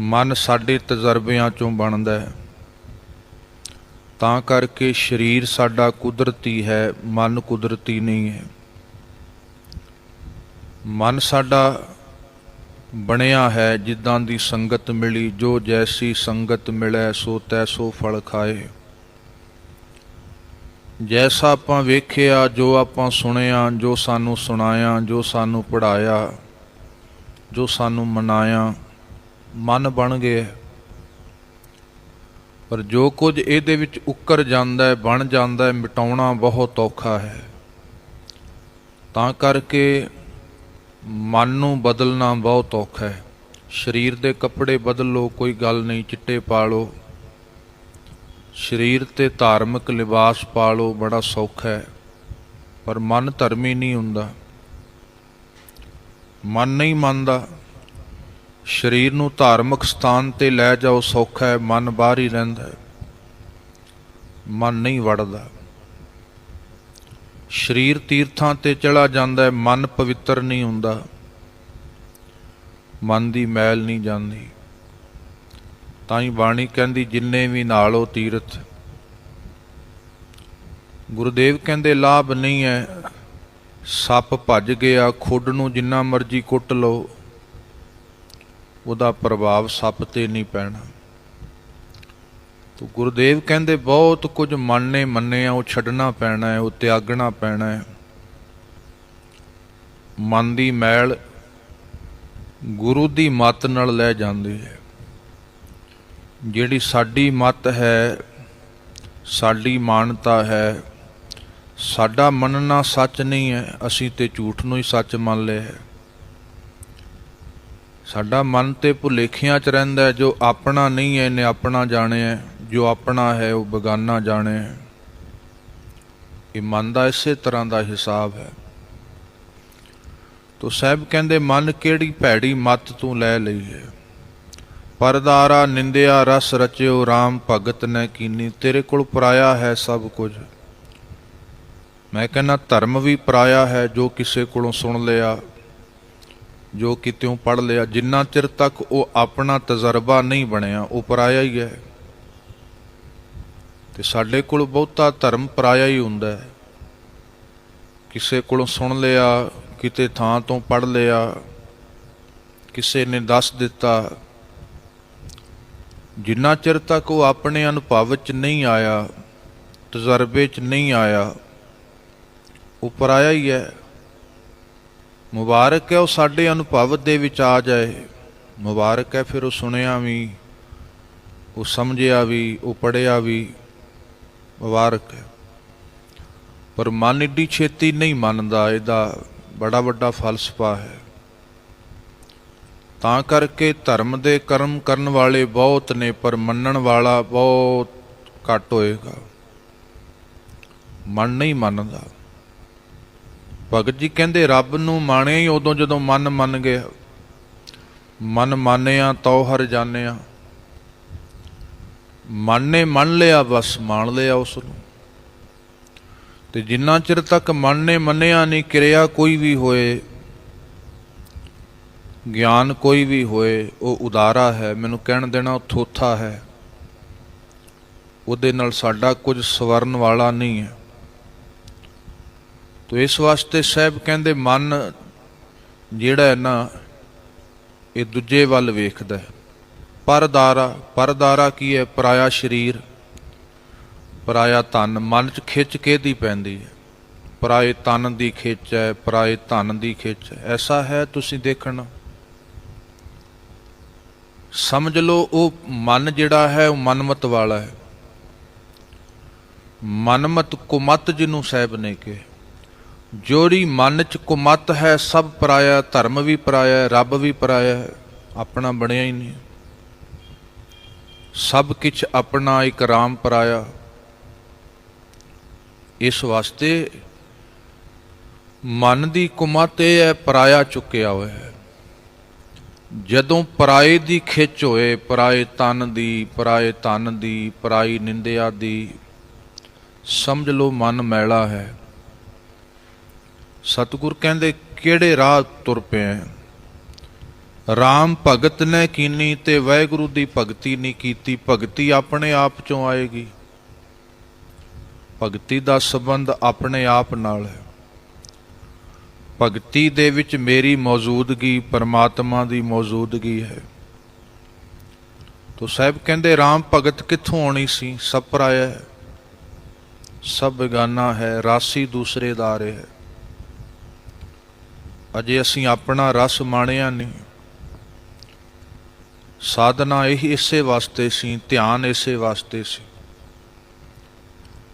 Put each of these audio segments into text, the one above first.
ਮਨ ਸਾਡੇ ਤਜਰਬਿਆਂ ਚੋਂ ਬਣਦਾ ਹੈ। ਤਾਂ ਕਰਕੇ ਸਰੀਰ ਸਾਡਾ ਕੁਦਰਤੀ ਹੈ, ਮਨ ਕੁਦਰਤੀ ਨਹੀਂ ਹੈ। ਮਨ ਸਾਡਾ ਬਣਿਆ ਹੈ, ਜਿੱਦਾਂ ਦੀ ਸੰਗਤ ਮਿਲੀ, ਜੋ ਜੈਸੀ ਸੰਗਤ ਮਿਲੈ, ਸੋ ਤੈ ਸੋ ਫਲ ਖਾਏ। ਜੈਸਾ ਆਪਾਂ ਵੇਖਿਆ, ਜੋ ਆਪਾਂ ਸੁਣਿਆ, ਜੋ ਸਾਨੂੰ ਸੁਣਾਇਆ, ਜੋ ਸਾਨੂੰ ਪੜਾਇਆ ਜੋ ਸਾਨੂੰ ਮਨਾਇਆ ਮਨ ਬਣ ਗਿਆ ਪਰ ਜੋ ਕੁਝ ਇਹਦੇ ਵਿੱਚ ਉੱਕਰ ਜਾਂਦਾ ਹੈ, ਬਣ ਜਾਂਦਾ ਹੈ, ਮਿਟਾਉਣਾ ਬਹੁਤ ਔਖਾ ਹੈ। ਤਾਂ ਕਰਕੇ ਮਨ ਨੂੰ ਬਦਲਣਾ ਬਹੁਤ ਔਖਾ ਹੈ। ਸਰੀਰ ਦੇ ਕੱਪੜੇ ਬਦਲ ਲਓ ਕੋਈ ਗੱਲ ਨਹੀਂ, ਚਿੱਟੇ ਪਾ ਲਓ ਸਰੀਰ ਤੇ ਧਾਰਮਿਕ ਲਿਬਾਸ ਪਾ ਲਓ ਬੜਾ ਸੌਖਾ ਹੈ। ਪਰ ਮਨ ਧਰਮੀ ਨਹੀਂ ਹੁੰਦਾ। ਮਨ ਨਹੀਂ ਮੰਨਦਾ। ਸਰੀਰ ਨੂੰ ਧਾਰਮਿਕ ਸਥਾਨ ਤੇ ਲੈ ਜਾਓ, ਸੌਖਾ ਹੈ, ਮਨ ਬਾਹਰ ਹੀ ਰਹਿੰਦਾ ਹੈ। ਮਨ ਨਹੀਂ ਵੜਦਾ। ਸਰੀਰ ਤੀਰਥਾਂ ਤੇ ਚਲਾ ਜਾਂਦਾ ਹੈ, ਮਨ ਪਵਿੱਤਰ ਨਹੀਂ ਹੁੰਦਾ। ਮਨ ਦੀ ਮੈਲ ਨਹੀਂ ਜਾਂਦੀ। ਤਾਂ ਹੀ ਬਾਣੀ ਕਹਿੰਦੀ, ਜਿੰਨੇ ਵੀ ਨਾਲ ਉਹ ਤੀਰਥ। ਗੁਰਦੇਵ ਕਹਿੰਦੇ, ਲਾਭ ਨਹੀਂ ਹੈ। ਸੱਪ ਭੱਜ ਗਿਆ, ਖੁੱਡ ਨੂੰ ਜਿੰਨਾ ਮਰਜ਼ੀ ਕੁੱਟ ਲਓ। ਉਹਦਾ ਪ੍ਰਭਾਵ ਸੱਪ ਤੇ ਨਹੀਂ ਪੈਣਾ। ਤੋ ਗੁਰਦੇਵ ਕਹਿੰਦੇ, ਬਹੁਤ ਕੁਝ ਮੰਨਨੇ ਮੰਨਿਆ ਉਹ ਛੱਡਣਾ ਪੈਣਾ ਹੈ, ਉਹ ਤਿਆਗਣਾ ਪੈਣਾ ਹੈ। ਮਨ ਦੀ ਮੈਲ ਗੁਰੂ ਦੀ ਮੱਤ ਨਾਲ ਲੈ ਜਾਂਦੀ ਹੈ। ਜਿਹੜੀ ਸਾਡੀ ਮੱਤ ਹੈ, ਸਾਡੀ ਮਾਨਤਾ ਹੈ, ਸਾਡਾ ਮੰਨਣਾ ਸੱਚ ਨਹੀਂ ਹੈ, ਅਸੀਂ ਤੇ ਝੂਠ ਨੂੰ ਹੀ ਸੱਚ ਮੰਨ ਲਿਆ ਹੈ। ਸਾਡਾ ਮਨ ਤੇ ਭੁਲੇਖਿਆਂ ਚ ਰਹਿੰਦਾ ਜੋ ਆਪਣਾ ਨਹੀਂ ਹੈ, ਇਹਨੇ ਆਪਣਾ ਜਾਣਿਆ ਜੋ ਆਪਣਾ ਹੈ, ਉਹ ਬਗਾਨਾ ਜਾਣਿਆ ਇਹ ਮਨ ਦਾ ਇਸੇ ਤਰ੍ਹਾਂ ਦਾ ਹਿਸਾਬ ਹੈ। ਤੋ ਸਾਹਿਬ ਕਹਿੰਦੇ, ਮਨ ਕਿਹੜੀ ਭੈੜੀ ਮੱਤ ਤੂੰ ਲੈ ਲਈ ਹੈ? ਪਰਦਾਰਾ ਨਿੰਦਿਆ ਰਸ ਰਚਿਓ RAM ਭਗਤ ਨੇ ਕੀਨੀ। ਤੇਰੇ ਕੋਲ ਪਰਾਇਆ ਹੈ ਸਭ ਕੁਝ। ਮੈਂ ਕਹਿੰਦਾ, ਧਰਮ ਵੀ ਪਰਾਇਆ ਹੈ, ਜੋ ਕਿਸੇ ਕੋਲੋਂ ਸੁਣ ਲਿਆ। ਜੋ ਕਿਤਿਓਂ ਪੜ ਲਿਆ, ਜਿੰਨਾ ਚਿਰ ਤੱਕ ਉਹ ਆਪਣਾ ਤਜਰਬਾ ਨਹੀਂ ਬਣਿਆ, ਉਹ ਪਰਾਇਆ ਹੀ ਹੈ। ਤੇ ਸਾਡੇ ਕੋਲ ਬਹੁਤਾ ਧਰਮ ਪਰਾਇਆ ਹੀ ਹੁੰਦਾ ਹੈ। ਕਿਸੇ ਕੋਲੋਂ ਸੁਣ ਲਿਆ, ਕਿਤੇ ਥਾਂ ਤੋਂ ਪੜ ਲਿਆ, ਕਿਸੇ ਨੇ ਦੱਸ ਦਿੱਤਾ। ਜਿੰਨਾ ਚਿਰ ਤੱਕ ਉਹ ਆਪਣੇ ਅਨੁਭਵ ਚ ਨਹੀਂ ਆਇਆ, ਤਜਰਬੇ ਚ ਨਹੀਂ ਆਇਆ, ਉਹ ਪਰਾਇਆ ਹੀ ਹੈ। ਮੁਬਾਰਕ ਹੈ ਉਹ ਸਾਡੇ ਅਨੁਭਵ ਦੇ ਵਿੱਚ ਆ ਜਾਏ। ਮੁਬਾਰਕ ਹੈ ਫਿਰ ਉਹ ਸੁਣਿਆ ਵੀ, ਉਹ ਸਮਝਿਆ ਵੀ, ਉਹ ਪੜਿਆ ਵੀ। ਮੁਬਾਰਕ ਹੈ। ਪਰ ਮਨ ਇੱਡੀ ਛੇਤੀ ਨਹੀਂ ਮੰਨਦਾ, ਇਹਦਾ ਬੜਾ ਵੱਡਾ ਫਲਸਫਾ ਹੈ। ਤਾਂ ਕਰਕੇ ਧਰਮ ਦੇ ਕਰਮ ਕਰਨ ਵਾਲੇ ਬਹੁਤ ਨੇ, ਪਰ ਮੰਨਣ ਵਾਲਾ ਬਹੁਤ ਘੱਟ ਹੋਏਗਾ। ਮਨ ਨਹੀਂ ਮੰਨਦਾ। ਭਗਤ ਜੀ ਕਹਿੰਦੇ, ਰੱਬ ਨੂੰ ਮਾਣਿਆ ਹੀ ਉਦੋਂ ਜਦੋਂ ਮਨ ਮੰਨ ਗਿਆ। ਮਨ ਮਾਨਿਆ ਤਉ ਹਰ ਜਾਣਿਆ। ਮਨ ਨੇ ਮੰਨ ਲਿਆ, ਬਸ ਮਾਣ ਲਿਆ ਉਸ ਨੂੰ। ਤੇ ਜਿੰਨਾ ਚਿਰ ਤੱਕ ਮਨ ਨੇ ਮੰਨਿਆ ਨਹੀਂ, ਕਿਰਿਆ ਕੋਈ ਵੀ ਹੋਏ, ਗਿਆਨ ਕੋਈ ਵੀ ਹੋਏ, ਉਹ ਉਦਾਰਾ ਹੈ, ਮੈਨੂੰ ਕਹਿਣ ਦੇਣਾ ਉਹ ਥੋਥਾ ਹੈ। ਉਹਦੇ ਨਾਲ ਸਾਡਾ ਕੁਝ ਸਵਰਨ ਵਾਲਾ ਨਹੀਂ ਹੈ। ਤੋ ਇਸ ਵਾਸਤੇ ਸਾਹਿਬ ਕਹਿੰਦੇ ਮਨ ਜਿਹੜਾ ਹੈ ਨਾ, ਇਹ ਦੂਜੇ ਵੱਲ ਵੇਖਦਾ ਹੈ। ਪਰਦਾਰਾ ਪਰਦਾਰਾ ਕੀ ਹੈ? ਪਰਾਇਆ ਸ਼ਰੀਰ, ਪਰਾਇਆ ਧਨ। ਮਨ ਚ ਖਿੱਚ ਕਿਹਦੀ ਪੈਂਦੀ ਹੈ? ਪਰਾਏ ਤਨ ਦੀ ਖਿੱਚ ਹੈ, ਪਰਾਏ ਧਨ ਦੀ ਖਿੱਚ ਐਸਾ ਹੈ ਤੁਸੀਂ ਦੇਖਣਾ। ਸਮਝ ਲਓ, ਉਹ ਮਨ ਜਿਹੜਾ ਹੈ, ਉਹ ਮਨਮਤ ਵਾਲਾ ਹੈ। ਮਨਮਤ ਕੁਮਤ ਜਿਹਨੂੰ ਸਾਹਿਬ ਨੇ ਕਿਹਾ। ਜੋਰੀ ਮਨ ਚ ਕੁਮਤ ਹੈ, ਸਭ ਪਰਾਇਆ, ਧਰਮ ਵੀ ਪਰਾਇਆ, ਰੱਬ ਵੀ ਪਰਾਇਆ, ਆਪਣਾ ਬਣਿਆ ਹੀ ਨਹੀਂ। ਸਭ ਕੁਝ ਆਪਣਾ ਇੱਕ ਰਾਮ ਪਰਾਇਆ। ਇਸ ਵਾਸਤੇ ਮਨ ਦੀ ਕੁਮਤ ਇਹ ਹੈ, ਪਰਾਇਆ ਚੁੱਕਿਆ ਹੋਇਆ ਹੈ। ਜਦੋਂ ਪਰਾਏ ਦੀ ਖਿੱਚ ਹੋਏ, ਪਰਾਏ ਤਨ ਦੀ, ਪਰਾਏ ਤਨ ਦੀ, ਪਰਾਈ ਨਿੰਦਿਆ ਦੀ, ਸਮਝ ਲਓ ਮਨ ਮੈਲਾ ਹੈ। ਸਤਿਗੁਰ ਕਹਿੰਦੇ, ਕਿਹੜੇ ਰਾਹ ਤੁਰ ਪਏ ਹੈ RAM ਭਗਤ ਨੇ ਕੀਨੀ ਤੇ ਵਾਹਿਗੁਰੂ ਦੀ ਭਗਤੀ ਨਹੀਂ ਕੀਤੀ, ਭਗਤੀ ਆਪਣੇ ਆਪ ਚੋਂ ਆਏਗੀ। ਭਗਤੀ ਦਾ ਸੰਬੰਧ ਆਪਣੇ ਆਪ ਨਾਲ ਹੈ। ਭਗਤੀ ਦੇ ਵਿੱਚ ਮੇਰੀ ਮੌਜੂਦਗੀ ਪਰਮਾਤਮਾ ਦੀ ਮੌਜੂਦਗੀ ਹੈ। ਤੋ ਸਾਹਿਬ ਕਹਿੰਦੇ RAM ਭਗਤ ਕਿੱਥੋਂ ਆਉਣੀ ਸੀ? ਸਭ ਪਰਾਇਆ ਸਭ ਬੇਗਾਨਾ ਹੈ, ਰਾਸੀ ਦੂਸਰੇ ਦਾ ਰੇ ਹੈ। ਅਜੇ ਅਸੀਂ ਆਪਣਾ ਰਸ ਮਾਣਿਆ ਨਹੀਂ। ਸਾਧਨਾ ਇਹ ਇਸੇ ਵਾਸਤੇ ਸੀ, ਧਿਆਨ ਇਸੇ ਵਾਸਤੇ ਸੀ।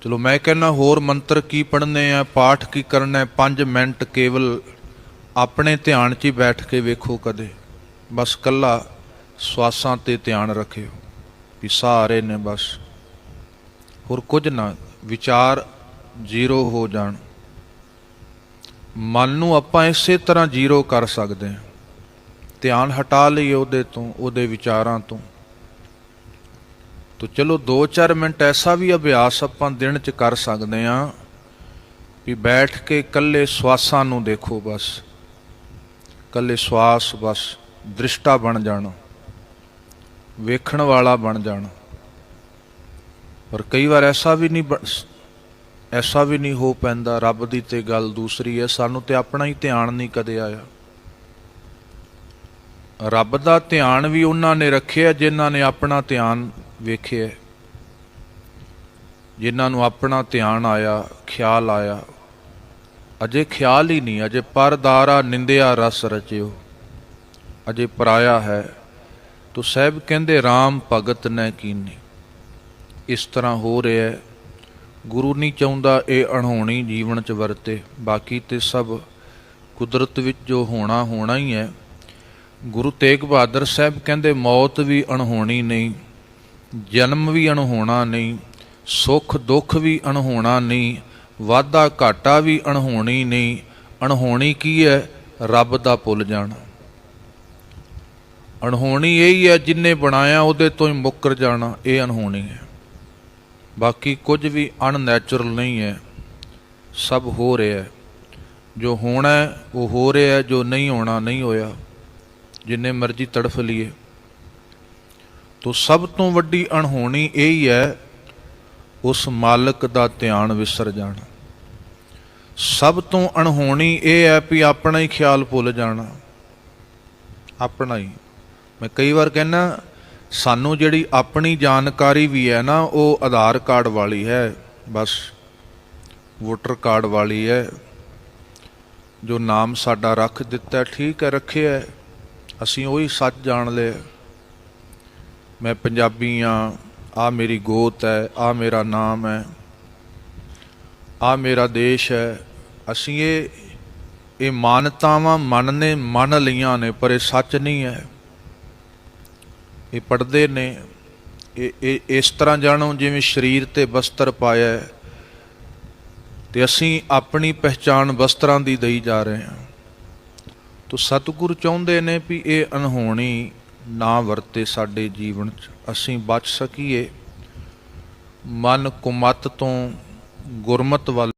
ਚਲੋ ਮੈਂ ਕਹਿੰਨਾ ਹੋਰ ਮੰਤਰ ਕੀ ਪੜ੍ਹਨੇ ਆ, ਪਾਠ ਕੀ ਕਰਨਾ ਹੈ? 5 ਮਿੰਟ ਕੇਵਲ ਆਪਣੇ ਧਿਆਨ 'ਚ ਹੀ ਬੈਠ ਕੇ ਵੇਖੋ ਕਦੇ। ਬਸ ਕੱਲਾ ਸਵਾਸਾਂ ਤੇ ਧਿਆਨ ਰੱਖਿਓ ਵੀ ਸਾਰੇ ਨੇ ਬਸ। ਹੋਰ ਕੁਝ ਨਾ, ਵਿਚਾਰ ਜ਼ੀਰੋ ਹੋ ਜਾਣ। ਮਨ ਨੂੰ ਆਪਾਂ ਇਸੇ ਤਰ੍ਹਾਂ ਜ਼ੀਰੋ ਕਰ ਸਕਦੇ ਹਾਂ। ਧਿਆਨ ਹਟਾ ਲਈਏ ਉਹਦੇ ਤੋਂ, ਉਹਦੇ ਵਿਚਾਰਾਂ ਤੋਂ। ਤੋ ਚਲੋ 2-4 ਮਿੰਟ ਐਸਾ ਵੀ ਅਭਿਆਸ ਆਪਾਂ ਦਿਨ 'ਚ ਕਰ ਸਕਦੇ ਹਾਂ ਵੀ ਬੈਠ ਕੇ ਇਕੱਲੇ ਸਵਾਸਾਂ ਨੂੰ ਦੇਖੋ ਬਸ। ਇਕੱਲੇ ਸਵਾਸ ਬਸ, ਦ੍ਰਿਸ਼ਟਾ ਬਣ ਜਾਣਾ। ਵੇਖਣ ਵਾਲਾ ਬਣ ਜਾਣਾ। ਪਰ ਕਈ ਵਾਰ ਐਸਾ ਵੀ ਨਹੀਂ ਬਣ- ਐਸਾ ਵੀ ਨਹੀਂ ਹੋ ਪੈਂਦਾ ਰੱਬ ਦੀ ਤੇ ਗੱਲ ਦੂਸਰੀ ਹੈ ਸਾਨੂੰ ਤੇ ਆਪਣਾ ਹੀ ਧਿਆਨ ਨਹੀਂ ਕਦੇ ਆਇਆ। ਰੱਬ ਦਾ ਧਿਆਨ ਵੀ ਉਹਨਾਂ ਨੇ ਰੱਖਿਆ ਜਿਨ੍ਹਾਂ ਨੇ ਆਪਣਾ ਧਿਆਨ ਵੇਖਿਆ। ਜਿਨ੍ਹਾਂ ਨੂੰ ਆਪਣਾ ਧਿਆਨ ਆਇਆ, ਖਿਆਲ ਆਇਆ। ਅਜੇ ਖਿਆਲ ਹੀ ਨਹੀਂ, ਅਜੇ ਪਰਦਾਰਾ, ਨਿੰਦਿਆ ਰਸ ਰਚਿਓ। ਅਜੇ ਪਰਾਇਆ ਹੈ, ਤੋ ਸਾਹਿਬ ਕਹਿੰਦੇ RAM ਭਗਤ ਨੇ ਕੀਨੀ। ਇਸ ਤਰ੍ਹਾਂ ਹੋ ਰਿਹਾ ਹੈ ਗੁਰੂ ਨਹੀਂ ਚਾਹੁੰਦਾ ਇਹ ਅਣਹੋਣੀ ਜੀਵਨ ਚ ਵਰਤੇ। ਬਾਕੀ ਤੇ ਸਭ ਕੁਦਰਤ ਵਿੱਚ ਜੋ ਹੋਣਾ ਹੋਣਾ ਹੀ ਹੈ। ਗੁਰੂ ਤੇਗ ਬਹਾਦਰ ਸਾਹਿਬ ਕਹਿੰਦੇ, ਮੌਤ ਵੀ ਅਣਹੋਣੀ ਨਹੀਂ, ਜਨਮ ਵੀ ਅਣਹੋਣਾ ਨਹੀਂ, ਸੁੱਖ ਦੁੱਖ ਵੀ ਅਣਹੋਣਾ ਨਹੀਂ, ਵਾਧਾ ਘਾਟਾ ਵੀ ਅਣਹੋਣੀ ਨਹੀਂ। ਅਣਹੋਣੀ ਕੀ ਹੈ? ਰੱਬ ਦਾ ਭੁੱਲ ਜਾਣਾ। ਅਣਹੋਣੀ ਇਹ ਹੀ ਹੈ ਜਿਨੇ ਬਣਾਇਆ ਉਹਦੇ ਤੋਂ ਹੀ ਮੁੱਕਰ ਜਾਣਾ। ਇਹ ਅਣਹੋਣੀ ਹੈ। ਬਾਕੀ ਕੁਝ ਵੀ ਅਨਨੈਚੁਰਲ ਨਹੀਂ ਹੈ, ਸਭ ਹੋ ਰਿਹਾ ਹੈ। ਜੋ ਹੋਣਾ ਉਹ ਹੋ ਰਿਹਾ ਜੋ ਨਹੀਂ ਹੋਣਾ, ਨਹੀਂ ਹੋਇਆ। ਜਿੰਨੇ ਮਰਜ਼ੀ ਤੜਫ ਲਈਏ। ਤੋ ਸਭ ਤੋਂ ਵੱਡੀ ਅਣਹੋਣੀ ਇਹ ਹੀ ਹੈ ਉਸ ਮਾਲਕ ਦਾ ਧਿਆਨ ਵਿਸਰ ਜਾਣਾ। ਸਭ ਤੋਂ ਅਣਹੋਣੀ ਇਹ ਹੈ ਵੀ ਆਪਣਾ ਹੀ ਖਿਆਲ ਭੁੱਲ ਜਾਣਾ। ਆਪਣਾ ਹੀ। ਮੈਂ ਕਈ ਵਾਰ ਕਹਿੰਨਾ ਸਾਨੂੰ ਜਿਹੜੀ ਆਪਣੀ ਜਾਣਕਾਰੀ ਵੀ ਹੈ ਨਾ, ਉਹ ਆਧਾਰ ਕਾਰਡ ਵਾਲੀ ਹੈ। ਬਸ ਵੋਟਰ ਕਾਰਡ ਵਾਲੀ ਹੈ। ਜੋ ਨਾਮ ਸਾਡਾ ਰੱਖ ਦਿੱਤਾ, ਠੀਕ ਹੈ, ਰੱਖਿਆ ਅਸੀਂ ਉਹੀ ਸੱਚ ਜਾਣ ਲਿਆ ਮੈਂ ਪੰਜਾਬੀ ਆ ਆ ਮੇਰੀ ਗੋਤ ਹੈ ਆ ਮੇਰਾ ਨਾਮ ਹੈ ਆ ਮੇਰਾ ਦੇਸ਼ ਹੈ। ਅਸੀਂ ਇਹ ਇਹ ਮਾਨਤਾਵਾਂ ਮਨ ਨੇ, ਮੰਨ ਲਈਆਂ ਨੇ, ਪਰ ਇਹ ਸੱਚ ਨਹੀਂ ਹੈ। ਇਹ ਪੜਦੇ ਨੇ, ਇਹ ਇਹ, ਇਸ ਤਰ੍ਹਾਂ ਜਾਣੋ ਜਿਵੇਂ ਸਰੀਰ ਤੇ ਵਸਤਰ ਪਾਇਆ ਹੈ। ਤੇ ਅਸੀਂ ਆਪਣੀ ਪਹਿਚਾਣ ਵਸਤਰਾਂ ਦੀ ਦਈ ਜਾ ਰਹੇ ਹਾਂ। ਤੋ ਸਤਿਗੁਰੂ ਚਾਹੁੰਦੇ ਨੇ ਵੀ ਇਹ ਅਨਹੋਣੀ ਨਾ ਵਰਤੇ ਸਾਡੇ ਜੀਵਨ 'ਚ। ਅਸੀਂ ਬਚ ਸਕੀਏ। ਮਨ ਕੁਮਤ ਤੋਂ ਗੁਰਮਤ ਵੱਲ